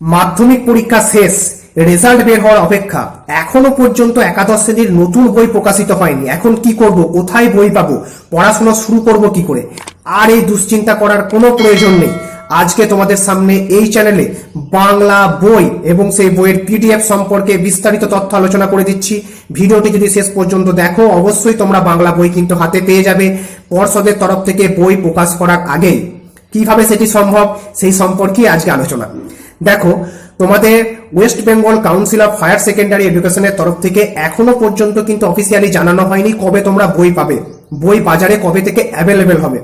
মাধ্যমিক পরীক্ষা শেষ রেজাল্ট বের হওয়ার অপেক্ষা। এখনও পর্যন্ত একাদশ শ্রেণির নতুন বই প্রকাশিত হয়নি। এখন কি করব? কোথায় বই পাবো? পড়াশোনা শুরু করব কি করে? আর এই দুশ্চিন্তা করার কোনো প্রয়োজন নেই। আজকে তোমাদের সামনে এই চ্যানেলে বাংলা বই এবং সেই বইয়ের পিডিএফ সম্পর্কে বিস্তারিত তথ্য আলোচনা করে দিচ্ছি। ভিডিওটি যদি শেষ পর্যন্ত দেখো, অবশ্যই তোমরা বাংলা বই কিন্তু হাতে পেয়ে যাবে পর্ষদের তরফ থেকে বই প্রকাশ করার আগেই। কীভাবে সেটি সম্ভব? সেই সম্পর্কে আজকে আলোচনা। দেখো, তোমাদের West Bengal council of higher secondary এডুকেশনের তরফ থেকে এখনও পর্যন্ত কিন্তু অফিসিয়ালি জানানো হয়নি কবে তোমরা বই পাবে। বই বাজারে কবে থেকে অ্যাভেলেবেল হবে।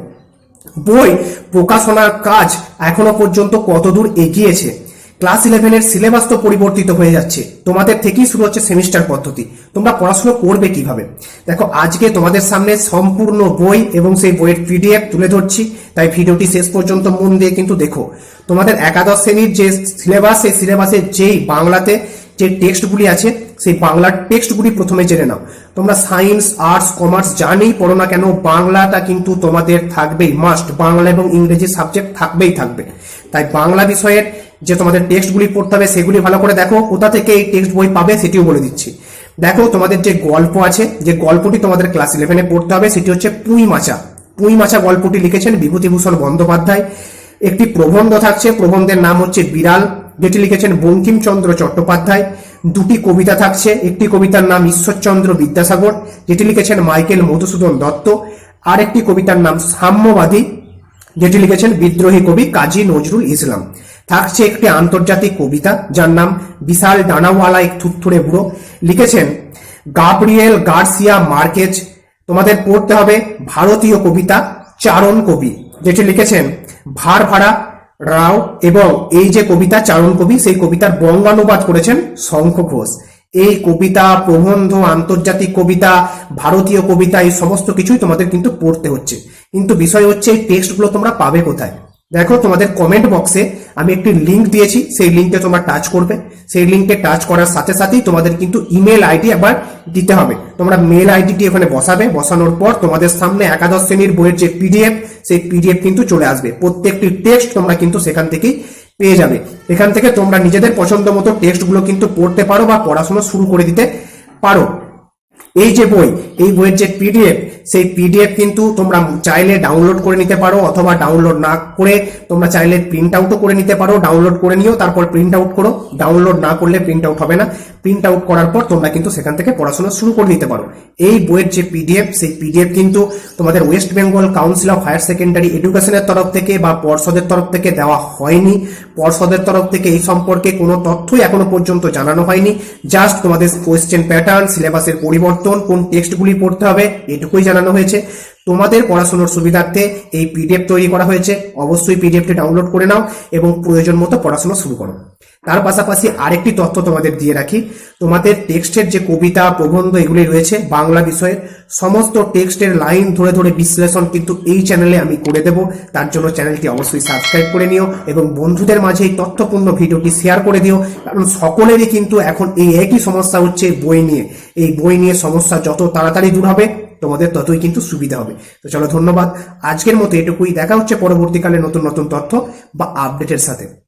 বই প্রকাশনার কাজ এখনও পর্যন্ত কতদূর এগিয়েছে? ক্লাস ইলেভেনের সিলেবাস তো পরিবর্তিত হয়ে যাচ্ছে। তোমাদের থেকেই শুরু হচ্ছে সেমিস্টার পদ্ধতি। তোমরা পড়াশুনো করবে কীভাবে? দেখো, আজকে তোমাদের সামনে সম্পূর্ণ বই এবং সেই বইয়ের পিডিএফ তুলে ধরছি। তাই ভিডিওটি শেষ পর্যন্ত মন দিয়ে কিন্তু দেখো। তোমাদের একাদশ শ্রেণির যে সিলেবাস, সেই সিলেবাসের যেই বাংলাতে যে টেক্সটগুলি আছে, সেই বাংলার টেক্সটগুলি প্রথমে জেনে নাও। তোমরা সায়েন্স আর্টস কমার্স জানেই পড়ো না কেন, বাংলাটা কিন্তু তোমাদের থাকবেই মাস্ট বাংলা এবং ইংরেজি সাবজেক্ট থাকবেই থাকবে। তাই বাংলা বিষয়ের যে তোমাদের টেক্সটগুলি পড়তে হবে, সেগুলি ভালো করে দেখো, কোথা থেকে এই টেক্সট বই পাবে সেটিও বলে দিচ্ছি। দেখো, তোমাদের যে গল্প আছে, যে গল্পটি তোমাদের ক্লাস ইলেভেনে পড়তে হবে, সেটি হচ্ছে পুঁই মাচা। পুঁই মাচা গল্পটি লিখেছেন বিভূতিভূষণ বন্দ্যোপাধ্যায়। একটি প্রবন্ধ থাকছে, প্রবন্ধের নাম হচ্ছে বিড়াল যেটি লিখেছেন বঙ্কিমচন্দ্র চট্টোপাধ্যায়। দুটি কবিতা থাকছে। একটি কবিতার নাম ঈশ্বরচন্দ্র বিদ্যাসাগর, যেটি লিখেছেন মাইকেল মধুসূদন দত্ত। আর একটি কবিতার নাম সাম্যবাদী, যেটি লিখেছেন বিদ্রোহী কবি কাজী নজরুল ইসলাম। থাকছে একটি আন্তর্জাতিক কবিতা, যার নাম বিশাল ডানাওয়ালা এক থুত্থুরে বুড়ো। লিখেছেন, গাব্রিয়েল গার্সিয়া মার্কেজ, তোমাদের পড়তে হবে ভারতীয় কবিতা চারণ কবি। যেটি লিখেছেন ভার ভাড়া রাও এবং এই যে কবিতা চারণ কবি, সেই কবিতার বঙ্গানুবাদ করেছেন শঙ্খ ঘোষ। এই কবিতা, প্রবন্ধ, আন্তর্জাতিক কবিতা, ভারতীয় কবিতা, এই সমস্ত কিছুই তোমাদের কিন্তু পড়তে হচ্ছে। কিন্তু বিষয় হচ্ছে, এই টেক্সটগুলো তোমরা পাবে কোথায়? দেখো তোমাদের কমেন্ট বক্সে আমি একটি লিংক দিয়েছি, সেই লিঙ্কে তোমরা টাচ করবে। সেই লিঙ্কে টাচ করার সাথে সাথেই তোমাদের কিন্তু ইমেল আইডি একবার দিতে হবে। তোমরা মেল আইডিটি এখানে বসাবে, বসানোর পর তোমাদের সামনে একাদশ শ্রেণির বইয়ের যে পিডিএফ সেই পিডিএফ কিন্তু চলে আসবে। প্রত্যেকটি টেক্সট তোমরা কিন্তু সেখান থেকেই পেয়ে যাবে। এখান থেকে তোমরা নিজেদের পছন্দ মতো টেক্সটগুলো কিন্তু পড়তে পারো বা পড়াশোনা শুরু করে দিতে পারো। এই যে বই, এই বইয়ের যে পিডিএফ সেই পিডিএফ কিন্তু তোমরা চাইলে ডাউনলোড করে নিতে পারো অথবা ডাউনলোড না করে তোমরা চাইলে প্রিন্ট আউটও করে নিতে পারো ডাউনলোড করে নিও, তারপর প্রিন্ট আউট করো। ডাউনলোড না করলে প্রিন্ট আউট হবে না। প্রিন্ট আউট করার পর তোমরা কিন্তু সেখান থেকে পড়াশোনা শুরু করে নিতে পারো। এই বইয়ের যে পিডিএফ সেই পিডিএফ কিন্তু তোমাদের West Bengal council of higher secondary এডুকেশনের তরফ থেকে বা পর্ষদের তরফ থেকে দেওয়া হয়নি। পর্ষদের তরফ থেকে এই সম্পর্কে কোনো তথ্যই এখনও পর্যন্ত জানানো হয়নি। জাস্ট তোমাদের কোয়েশ্চেন প্যাটার্ন সিলেবাসের পরিবর্তন কোন টেক্সটগুলি পড়তে হবে এটুকুই জানানো হয়েছে। তোমাদের পড়াশোনার সুবিধার্থে এই পিডিএফ তৈরি করা হয়েছে। অবশ্যই পিডিএফটি ডাউনলোড করে নাও এবং প্রয়োজন মতো পড়াশোনা শুরু করো। তার পাশাপাশি আরেকটি তথ্য তোমাদের দিয়ে রাখি। তোমাদের টেক্সটের যে কবিতা, প্রবন্ধ এগুলি রয়েছে বাংলা বিষয়ের। সমস্ত টেক্সটের লাইন ধরে ধরে বিশ্লেষণ কিন্তু এই চ্যানেলে আমি করে দেব। তার জন্য চ্যানেলটি অবশ্যই সাবস্ক্রাইব করে নিও এবং বন্ধুদের মাঝে এই তথ্যপূর্ণ ভিডিওটি শেয়ার করে দিও। কারণ সকলেরই কিন্তু এখন এই একই সমস্যা হচ্ছে বই নিয়ে। এই বই নিয়ে সমস্যা যত তাড়াতাড়ি দূর হবে তোমাদের ততই কিন্তু সুবিধা হবে। তো চলো ধন্যবাদ। আজকের মতো এটুকুই। দেখা হচ্ছে পরবর্তীকালে নতুন নতুন তথ্য বা আপডেটের সাথে।